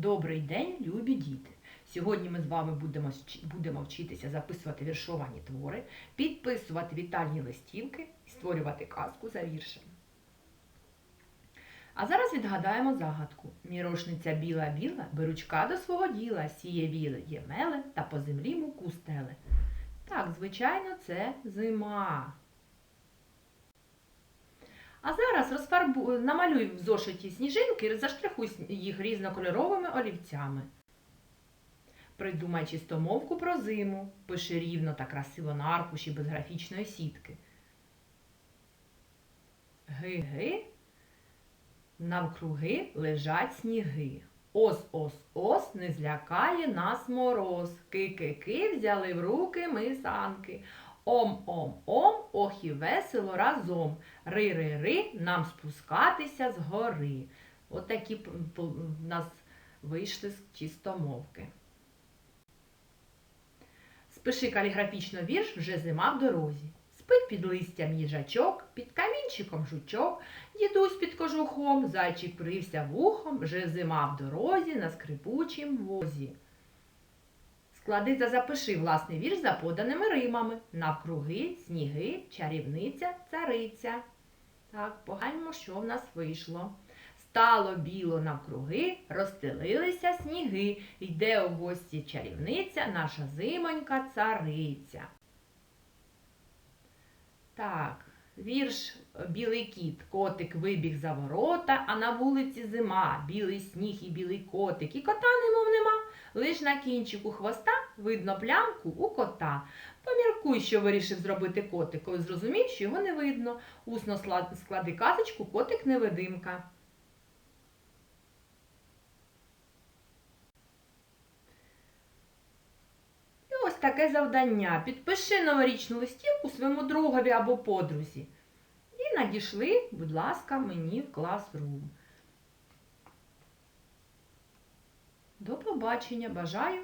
Добрий день, любі діти! Сьогодні ми з вами будемо, будемо вчитися записувати віршовані твори, підписувати вітальні листівки і створювати казку за віршем. А зараз відгадаємо загадку. Мірошниця біла-біла, беручка до свого діла, сіє віле, є меле та по землі муку стеле. Так, звичайно, це зима. А зараз розфарбуй, намалюй в зошиті сніжинки заштрихуй їх різнокольоровими олівцями. Придумай чистомовку про зиму, пиши рівно та красиво на аркуші без графічної сітки. Ги-ги, навкруги лежать сніги. Ос-ос-ос, не злякає нас мороз. Ки-ки-ки, взяли в руки ми санки. Ом-ом-ом, ох і весело разом. Ри-ри-ри, нам спускатися з гори. От такі п- п- в нас вийшли з чистомовки. Спиши каліграфічно вірш вже зима в дорозі. Спить під листям їжачок, під камінчиком жучок, дідусь під кожухом, зайчик прився вухом, вже зима в дорозі на скрипучім возі. Склади та запиши власний вірш за поданими римами. Навкруги, сніги, чарівниця, цариця. Так, погляньмо, що в нас вийшло. Стало біло навкруги, розстелилися сніги. Йде у гості чарівниця, наша зимонька цариця. Так, вірш Білий кіт. Котик вибіг за ворота, а на вулиці зима, білий сніг і білий котик. І кота немов нема. Лиш на кінчику хвоста видно плямку у кота. Поміркуй, що вирішив зробити котик, коли зрозумів, що його не видно. Усно склади казочку котик невидимка. І ось таке завдання. Підпиши новорічну листівку своєму другові або подрузі. І надійшли, будь ласка, мені в класрум. До побачення. Бажаю